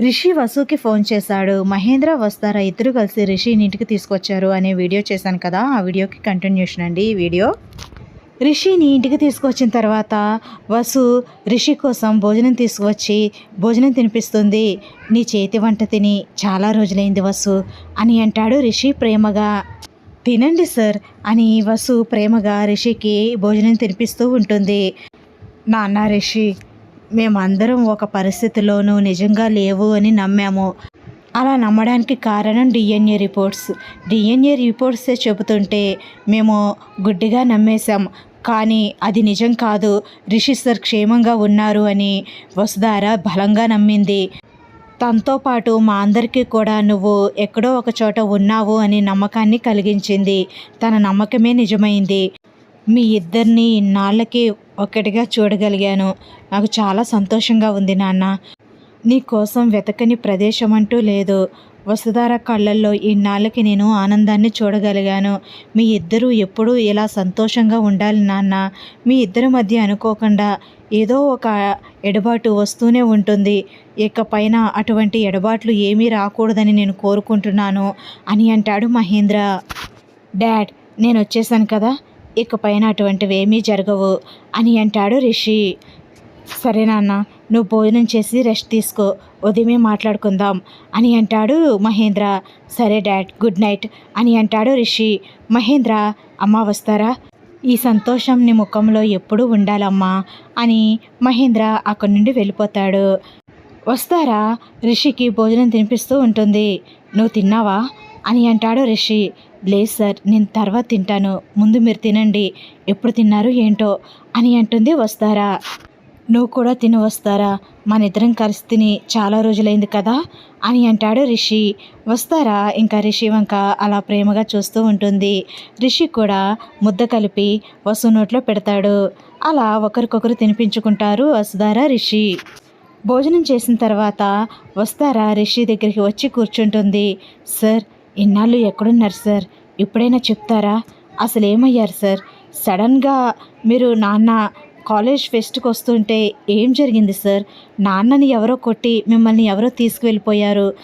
Rishi వసుకి phone చేశాడు. మహేంద్ర వస్తారా? ఇద్దరు కలిసి రిషిని ఇంటికి తీసుకొచ్చారు అనే వీడియో చేశాను కదా. ఆ వీడియోకి కంటిన్యూషన్ అండి ఈ వీడియో. రిషిని ఇంటికి తీసుకొచ్చిన తర్వాత వసు రిషి కోసం భోజనం తీసుకువచ్చి భోజనం తినిపిస్తుంది. నీ చేతి వంట తిని చాలా రోజులైంది వసు అని అంటాడు రిషి ప్రేమగా. తినండి సార్ అని వసు ప్రేమగా రిషికి భోజనం తినిపిస్తూ ఉంటుంది. నాన్న రిషి మేమందరం ఒక పరిస్థితిలోనూ నిజంగా లేవు అని నమ్మాము. అలా నమ్మడానికి కారణం డిఎన్ఏ రిపోర్ట్స్. డిఎన్ఏ రిపోర్ట్సే చెబుతుంటే మేము గుడ్డిగా నమ్మేశాం. కానీ అది నిజం కాదు. రిషి సార్ క్షేమంగా ఉన్నారు అని వసుధార బలంగా నమ్మింది. తనతో పాటు మా అందరికీ కూడా నువ్వు ఎక్కడో ఒక చోట ఉన్నావు అని నమ్మకాన్ని కలిగించింది. తన నమ్మకమే నిజమైంది. మీ ఇద్దరిని ఇన్నాళ్ళకి ఒక్కటిగా చూడగలిగాను. నాకు చాలా సంతోషంగా ఉంది నాన్న. నీ కోసం వెతకని ప్రదేశం అంటూ లేదు. వసుధార కళ్ళల్లో ఇన్నాళ్ళకి నేను ఆనందాన్ని చూడగలిగాను. మీ ఇద్దరూ ఎప్పుడూ ఇలా సంతోషంగా ఉండాలి నాన్న. మీ ఇద్దరి మధ్య అనుకోకుండా ఏదో ఒక ఎడబాటు వస్తూనే ఉంటుంది. ఇకపైన అటువంటి ఎడబాట్లు ఏమీ రాకూడదని నేను కోరుకుంటున్నాను అని అంటాడు మహేంద్ర. డాడ్ నేను వచ్చేసాను కదా. ఇకపైన అటువంటివి ఏమీ జరగవు అని అంటాడు రిషి. సరే నాన్న నువ్వు భోజనం చేసి రెస్ట్ తీసుకో ఉదయమే మాట్లాడుకుందాం అని అంటాడు మహేంద్ర. సరే డాడ్ గుడ్ నైట్ అని అంటాడు రిషి. మహేంద్ర అమ్మ వస్తారా? ఈ సంతోషం నీ ముఖంలో ఎప్పుడూ ఉండాలమ్మా అని మహేంద్ర అక్కడి నుండి వెళ్ళిపోతాడు. వస్తారా? రిషికి భోజనం తినిపిస్తూ ఉంటుంది. నువ్వు తిన్నావా? అని అంటాడు రిషి. లేదు సార్ నేను తర్వాత తింటాను. ముందు మీరు తినండి. ఎప్పుడు తిన్నారు ఏంటో అని అంటుంది వస్తారా. నువ్వు కూడా తిని వస్తారా. మన ఇద్దరం కలిసి తిని చాలా రోజులైంది కదా అని అంటాడు రిషి. వస్తారా? ఇంకా రిషి వంక అలా ప్రేమగా చూస్తూ ఉంటుంది. రిషి కూడా ముద్ద కలిపి వసు నోట్లో పెడతాడు. అలా ఒకరికొకరు తినిపించుకుంటారు వసుధార రిషి. భోజనం చేసిన తర్వాత వస్తారా? రిషి దగ్గరికి వచ్చి కూర్చుంటుంది. సార్ ఇన్నాళ్ళు ఎక్కడున్నారు సార్? ఇప్పుడైనా చెప్తారా? అసలు ఏమయ్యారు సార్? సడన్గా మీరు నాన్న కాలేజ్ ఫెస్ట్కి వస్తుంటే ఏం జరిగింది సార్? నాన్నని ఎవరో కొట్టి మిమ్మల్ని ఎవరో తీసుకువెళ్ళిపోయారు.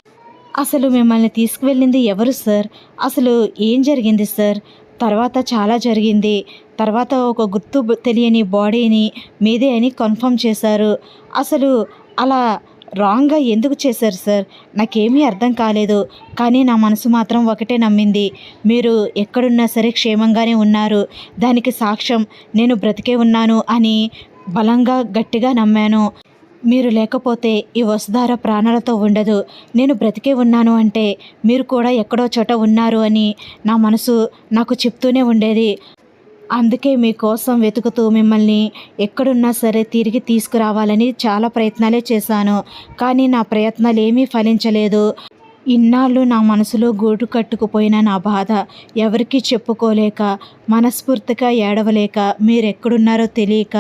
అసలు మిమ్మల్ని తీసుకువెళ్ళింది ఎవరు సార్? అసలు ఏం జరిగింది సార్? తర్వాత చాలా జరిగింది. తర్వాత ఒక గుర్తు తెలియని బాడీని మీదే అని కన్ఫర్మ్ చేశారు. అసలు అలా రాంగ్గా ఎందుకు చేశారు సార్? నాకేమీ అర్థం కాలేదు. కానీ నా మనసు మాత్రం ఒకటే నమ్మింది. మీరు ఎక్కడున్నా సరే క్షేమంగానే ఉన్నారు. దానికి సాక్ష్యం నేను బ్రతికే ఉన్నాను అని బలంగా గట్టిగా నమ్మాను. మీరు లేకపోతే ఈ వసుధార ప్రాణాలతో ఉండదు. నేను బ్రతికే ఉన్నాను అంటే మీరు కూడా ఎక్కడో చోట ఉన్నారు అని నా మనసు నాకు చెప్తూనే ఉండేది. అందుకే మీకోసం వెతుకుతూ మిమ్మల్ని ఎక్కడున్నా సరే తిరిగి తీసుకురావాలని చాలా ప్రయత్నాలే చేశాను. కానీ నా ప్రయత్నాలు ఏమీ ఫలించలేదు. ఇన్నాళ్ళు నా మనసులో గూడు కట్టుకుపోయిన నా బాధ ఎవరికీ చెప్పుకోలేక మనస్ఫూర్తిగా ఏడవలేక మీరు ఎక్కడున్నారో తెలియక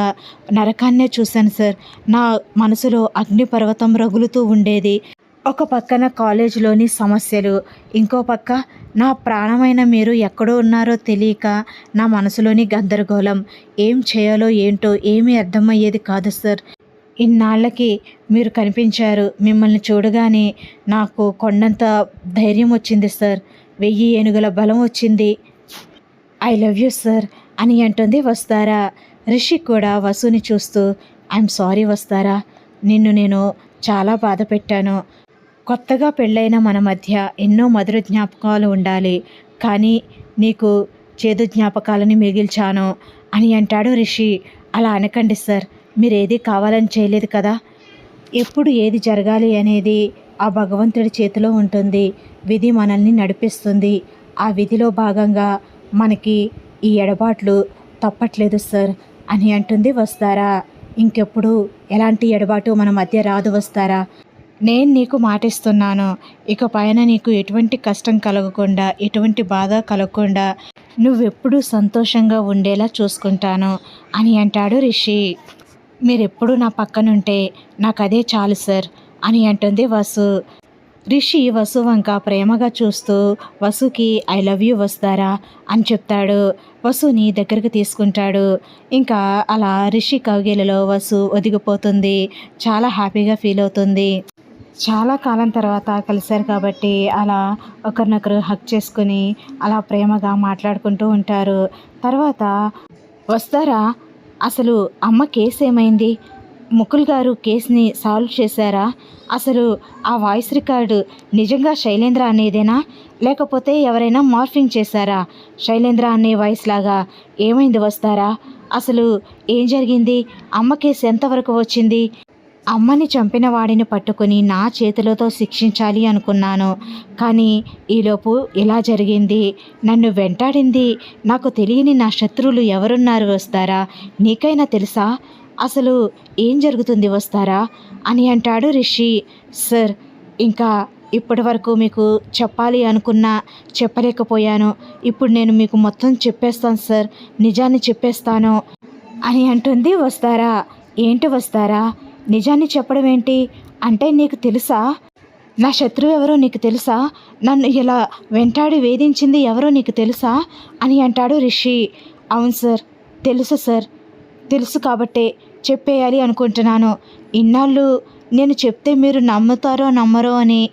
నరకాన్నే చూశాను సార్. నా మనసులో అగ్నిపర్వతం రగులుతూ ఉండేది. ఒక పక్కన కాలేజీలోని సమస్యలు ఇంకో పక్క నా ప్రాణమైన మీరు ఎక్కడో ఉన్నారో తెలియక నా మనసులోని గందరగోళం. ఏం చేయాలో ఏంటో ఏమీ అర్థమయ్యేది కాదు సార్. ఇన్నాళ్ళకి మీరు కనిపించారు. మిమ్మల్ని చూడగానే నాకు కొండంత ధైర్యం వచ్చింది సార్. వెయ్యి ఏనుగుల బలం వచ్చింది. ఐ లవ్ యూ సార్ అని అంటుంది వస్తారా? రిషి కూడా వసుని చూస్తూ ఐఎమ్ సారీ వస్తారా? నిన్ను నేను చాలా బాధ పెట్టాను కొత్తగా పెళ్ళైన మన మధ్య ఎన్నో మధుర జ్ఞాపకాలు ఉండాలి. కానీ నీకు చేదు జ్ఞాపకాలని మిగిల్చాను అని అంటాడు రిషి. అలా అనకండి సార్ మీరు ఏది కావాలని చేయలేదు కదా? ఎప్పుడు ఏది జరగాలి అనేది ఆ భగవంతుడి చేతిలో ఉంటుంది. విధి మనల్ని నడిపిస్తుంది. ఆ విధిలో భాగంగా మనకి ఈ ఎడబాట్లు తప్పట్లేదు సార్ అని అంటుంది వస్తారా? ఇంకెప్పుడు? ఎలాంటి ఎడబాటు మన మధ్య రాదు వస్తారా? నేను నీకు మాటిస్తున్నాను. ఇక పైన నీకు ఎటువంటి కష్టం కలగకుండా ఎటువంటి బాధ కలగకుండా నువ్వెప్పుడూ సంతోషంగా ఉండేలా చూసుకుంటాను అని అంటాడు రిషి. మీరెప్పుడు నా పక్కనుంటే నాకు అదే చాలు సార్ అని అంటుంది వసు. రిషి వసు వంక ప్రేమగా చూస్తూ వసుకి ఐ లవ్ యూ వస్తారా అని చెప్తాడు. వసుని దగ్గరికి తీసుకుంటాడు. ఇంకా అలా రిషి కౌగిలలో వసు ఒదిగిపోతుంది. చాలా హ్యాపీగా ఫీల్ అవుతుంది. చాలా కాలం తర్వాత కలిశారు కాబట్టి అలా ఒకరినొకరు హక్ చేసుకుని అలా ప్రేమగా మాట్లాడుకుంటూ ఉంటారు. తర్వాత వస్తారా? అసలు అమ్మ కేసు ఏమైంది? ముకుల్ గారు కేసుని సాల్వ్ చేశారా? అసలు ఆ వాయిస్ రికార్డు నిజంగా శైలేంద్ర అనేదేనా? లేకపోతే ఎవరైనా మార్ఫింగ్ చేశారా? శైలేంద్ర అనే వాయిస్ లాగా ఏమైంది వస్తారా? అసలు ఏం జరిగింది? అమ్మ కేసు ఎంతవరకు వచ్చింది? అమ్మని చంపిన వాడిని పట్టుకుని నా చేతులతో శిక్షించాలి అనుకున్నాను. కానీ ఈలోపు ఇలా జరిగింది. నన్ను వెంటాడింది. నాకు తెలియని నా శత్రువులు ఎవరున్నారు వస్తారా? నీకైనా తెలుసా? అసలు ఏం జరుగుతుంది వస్తారా? అని అంటాడు రిషి. సార్ ఇంకా ఇప్పటి వరకు మీకు చెప్పాలి అనుకున్నా చెప్పలేకపోయాను. ఇప్పుడు నేను మీకు మొత్తం చెప్పేస్తాను సార్. నిజాన్ని చెప్పేస్తాను. అని అంటుంది. వస్తారా? ఏంటి వస్తారా? నిజాన్ని చెప్పడం ఏంటి? అంటే నీకు తెలుసా? నా శత్రువు ఎవరో నీకు తెలుసా? నన్ను ఇలా వెంటాడి వేధించింది ఎవరో నీకు తెలుసా? అని అంటాడు రిషి. అవును సార్ తెలుసు సార్. తెలుసు కాబట్టే చెప్పేయాలి అనుకుంటున్నాను. ఇన్నాళ్ళు నేను చెప్తే మీరు నమ్ముతారో నమ్మరో అని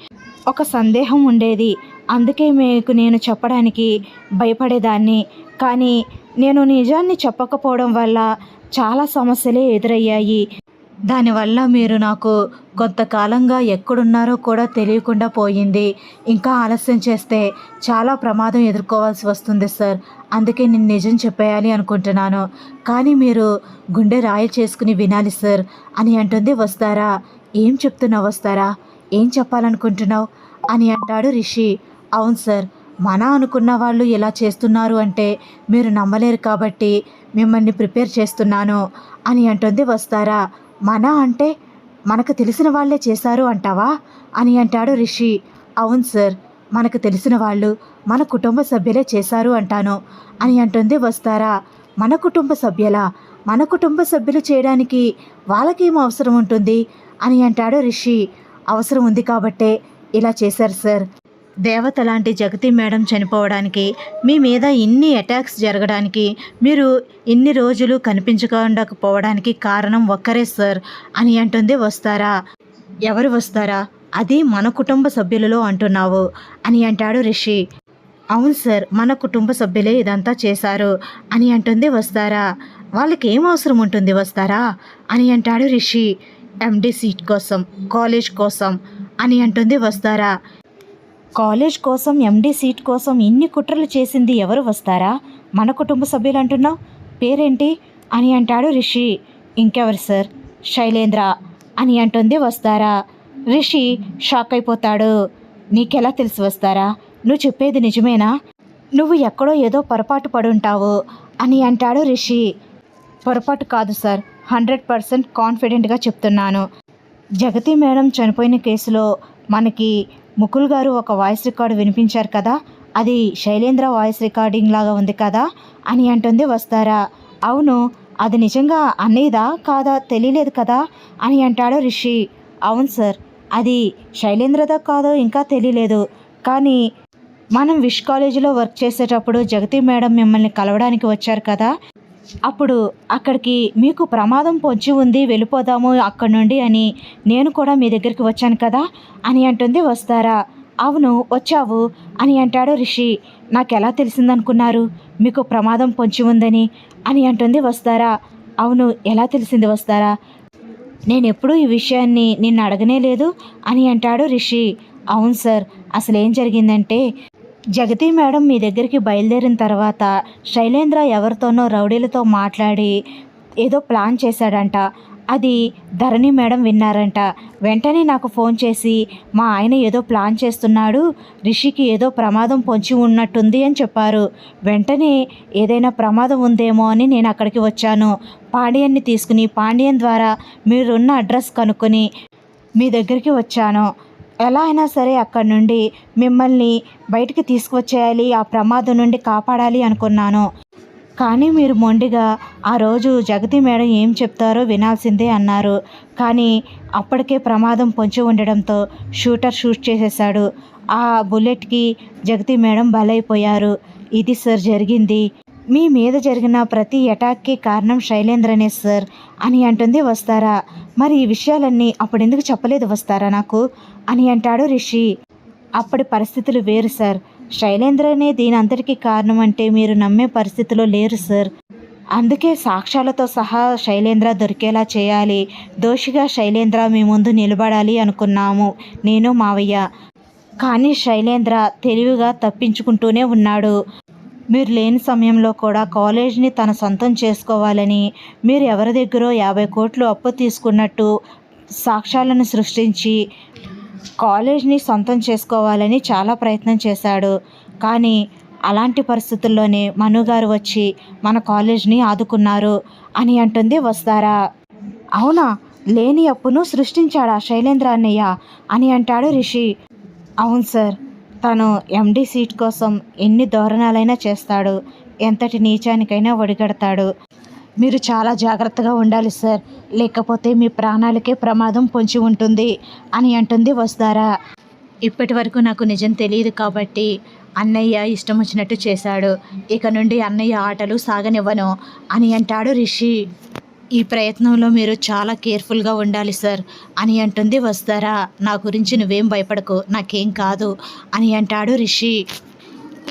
ఒక సందేహం ఉండేది. అందుకే మీకు నేను చెప్పడానికి భయపడేదాన్ని. కానీ నేను నిజాన్ని చెప్పకపోవడం వల్ల చాలా సమస్యలే ఎదురయ్యాయి. దానివల్ల మీరు నాకు కొంతకాలంగా ఎక్కడున్నారో కూడా తెలియకుండా పోయింది. ఇంకా ఆలస్యం చేస్తే చాలా ప్రమాదం ఎదుర్కోవాల్సి వస్తుంది సార్. అందుకే నేను నిజం చెప్పేయాలి అనుకుంటున్నాను. కానీ మీరు గుండె రాయి చేసుకుని వినాలి సార్ అని అంటుంది. వస్తారా? ఏం చెప్తున్నావు వస్తారా? ఏం చెప్పాలనుకుంటున్నావు? అని అంటాడు రిషి. అవును సార్. మన అనుకున్న వాళ్ళు ఇలా చేస్తున్నారు అంటే మీరు నమ్మలేరు కాబట్టి మిమ్మల్ని ప్రిపేర్ చేస్తున్నాను అని అంటుంది. వస్తారా? మన అంటే మనకు తెలిసిన వాళ్ళే చేశారు అంటావా? అని అంటాడు రిషి. అవును సార్ మనకు తెలిసిన వాళ్ళు మన కుటుంబ సభ్యులే చేశారు అంటాను అని అంటుంది వస్తారా. మన కుటుంబ సభ్యులా? మన కుటుంబ సభ్యులు చేయడానికి వాళ్ళకేం అవసరం ఉంటుంది? అని అంటాడు రిషి. అవసరం ఉంది కాబట్టే ఇలా చేశారు సార్. దేవత లాంటి జగతి మేడం చనిపోవడానికి మీ మీద ఇన్ని అటాక్స్ జరగడానికి మీరు ఇన్ని రోజులు కనిపించకుండకపోవడానికి కారణం ఒక్కరే సార్ అని అంటుంది వస్తారా? ఎవరు వస్తారా? అది మన కుటుంబ సభ్యులలో అంటున్నావు అని అంటాడు రిషి. అవును సార్ మన కుటుంబ సభ్యులే ఇదంతా చేశారు అని అంటుంది వస్తారా? వాళ్ళకి ఏం అవసరం ఉంటుంది వస్తారా? అని అంటాడు రిషి. ఎండి సీట్ కోసం కాలేజ్ కోసం అని అంటుంది వస్తారా? కాలేజ్ కోసం ఎండీ సీట్ కోసం ఇన్ని కుట్రలు చేసింది ఎవరు వస్తారా? మన కుటుంబ సభ్యులు అంటున్నావు పేరేంటి? అని అంటాడు రిషి. ఇంకెవరు సార్? శైలేంద్ర. అని అంటుంది వస్తారా? రిషి షాక్ అయిపోతాడు. నీకెలా తెలిసి వస్తారా? నువ్వు చెప్పేది నిజమేనా? నువ్వు ఎక్కడో ఏదో పొరపాటు పడుంటావు అని అంటాడు రిషి. పొరపాటు కాదు సార్. హండ్రెడ్ పర్సెంట్ కాన్ఫిడెంట్గా చెప్తున్నాను. జగతి మేడం చనిపోయిన కేసులో మనకి ముకుల్ గారు ఒక వాయిస్ రికార్డు వినిపించారు కదా? అది శైలేంద్ర వాయిస్ రికార్డింగ్ లాగా ఉంది కదా? అని అంటుంది వస్తారా? అవును అది నిజంగా అన్నయ్యదా కాదా తెలియలేదు కదా? అని అంటాడు రిషి. అవును సార్ అది శైలేంద్రదా కాదో ఇంకా తెలియలేదు. కానీ మనం విష్ కాలేజీలో వర్క్ చేసేటప్పుడు జగతి మేడం మిమ్మల్ని కలవడానికి వచ్చారు కదా? అప్పుడు అక్కడికి మీకు ప్రమాదం పొంచి ఉంది వెళ్ళిపోదాము అక్కడి నుండి అని నేను కూడా మీ దగ్గరికి వచ్చాను కదా అని అంటుంది వస్తారా. అవును వచ్చావు అని అంటాడు రిషి. నాకు ఎలా తెలిసిందనుకున్నారు? మీకు ప్రమాదం పొంచి ఉందని అని అంటుంది వస్తారా. అవును ఎలా తెలిసింది వస్తారా? నేను ఎప్పుడూ ఈ విషయాన్ని నిన్ను అడగనే లేదు అని అంటాడు రిషి. అవును సార్ అసలు ఏం జరిగిందంటే జగతి మేడం మీ దగ్గరికి బయలుదేరిన తర్వాత శైలేంద్ర ఎవరితోనో రౌడీలతో మాట్లాడి ఏదో ప్లాన్ చేశాడంట. అది ధరణి మేడం విన్నారంట. వెంటనే నాకు ఫోన్ చేసి మా ఆయన ఏదో ప్లాన్ చేస్తున్నాడు రిషికి ఏదో ప్రమాదం పొంచి ఉన్నట్టుంది అని చెప్పారు. వెంటనే ఏదైనా ప్రమాదం ఉందేమో అని నేను అక్కడికి వచ్చాను. పాండియన్ని తీసుకుని పాండియన్ ద్వారా మీరున్న అడ్రస్ కనుక్కొని మీ దగ్గరికి వచ్చాను. ఎలా అయినా సరే అక్కడి నుండి మిమ్మల్ని బయటికి తీసుకువచ్చేయాలి ఆ ప్రమాదం నుండి కాపాడాలి అనుకున్నాను. కానీ మీరు మొండిగా ఆ రోజు జగతి మేడం ఏం చెప్తారో వినాల్సిందే అన్నారు. కానీ అప్పటికే ప్రమాదం పొంచి ఉండడంతో షూటర్ షూట్ చేసేశాడు. ఆ బుల్లెట్కి జగతి మేడం బలైపోయారు. ఇది సార్ జరిగింది. మీ మీద జరిగిన ప్రతి అటాక్కి కారణం శైలేంద్రనే సార్ అని అంటుంది వస్తారా? మరి ఈ విషయాలన్నీ అప్పుడు ఎందుకు చెప్పలేదు వస్తారా నాకు? అని అంటాడు రిషి. అప్పటి పరిస్థితులు వేరు సార్. శైలేంద్ర అనే దీని అంతటికీ కారణం అంటే మీరు నమ్మే పరిస్థితిలో లేరు సార్. అందుకే సాక్ష్యాలతో సహా శైలేంద్ర దొరికేలా చేయాలి. దోషిగా శైలేంద్ర మీ ముందు నిలబడాలి అనుకున్నాము. నేను మావయ్య. కానీ శైలేంద్ర తెలివిగా తప్పించుకుంటూనే ఉన్నాడు. మీరు లేని సమయంలో కూడా కాలేజ్ని తన సొంతం చేసుకోవాలని మీరు ఎవరి దగ్గరో యాభై కోట్లు అప్పు తీసుకున్నట్టు సాక్ష్యాలను సృష్టించి కాలేజ్ని సొంతం చేసుకోవాలని చాలా ప్రయత్నం చేశాడు. కానీ అలాంటి పరిస్థితుల్లోనే మనుగారు వచ్చి మన కాలేజ్ని ఆదుకున్నారు అని అంటుంది వస్తారా. అవునా లేని అప్పును సృష్టించాడా శైలేంద్ర అన్నయ్య అని అంటాడు రిషి. అవును సార్ తను ఎండి సీట్ కోసం ఎన్ని ధోరణాలైనా చేస్తాడు ఎంతటి నీచానికైనా ఒడిగడతాడు. మీరు చాలా జాగ్రత్తగా ఉండాలి సార్. లేకపోతే మీ ప్రాణాలకే ప్రమాదం పొంచి ఉంటుంది అని అంటుంది వస్తారా ఇప్పటి వరకు నాకు నిజం తెలియదు కాబట్టి అన్నయ్య ఇష్టం వచ్చినట్టు చేశాడు. ఇక నుండి అన్నయ్య ఆటలు సాగనివ్వను అని అంటాడు రిషి. ఈ ప్రయత్నంలో మీరు చాలా కేర్ఫుల్గా ఉండాలి సార్. అని అంటుంది వస్తారా? నా గురించి నువ్వేం భయపడకు నాకేం కాదు అని అంటాడు రిషి.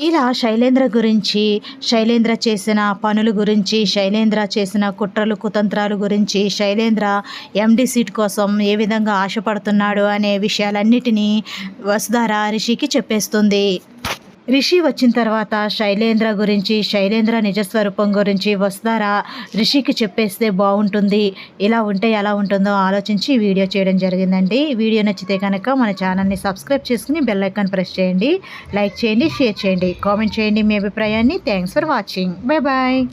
ఇలా శైలేంద్ర గురించి శైలేంద్ర చేసిన పనుల గురించి శైలేంద్ర చేసిన కుట్రలు కుతంత్రాలు గురించి శైలేంద్ర ఎండి సీట్ కోసం ఏ విధంగా ఆశపడుతున్నాడు అనే విషయాలన్నిటినీ వసుధార రిషికి చెప్పేస్తుంది. రిషి వచ్చిన తర్వాత శైలేంద్ర గురించి శైలేంద్ర నిజస్వరూపం గురించి వస్తారా? రిషికి చెప్పేస్తే బాగుంటుంది. ఇలా ఉంటే ఎలా ఉంటుందో ఆలోచించి వీడియో చేయడం జరిగిందండి. వీడియో నచ్చితే కనుక మన ఛానల్ని సబ్స్క్రైబ్ చేసుకుని బెల్ ఐకాన్ ప్రెస్ చేయండి. లైక్ చేయండి షేర్ చేయండి. కామెంట్ చేయండి మీ అభిప్రాయాన్ని. Thanks for watching. Bye bye.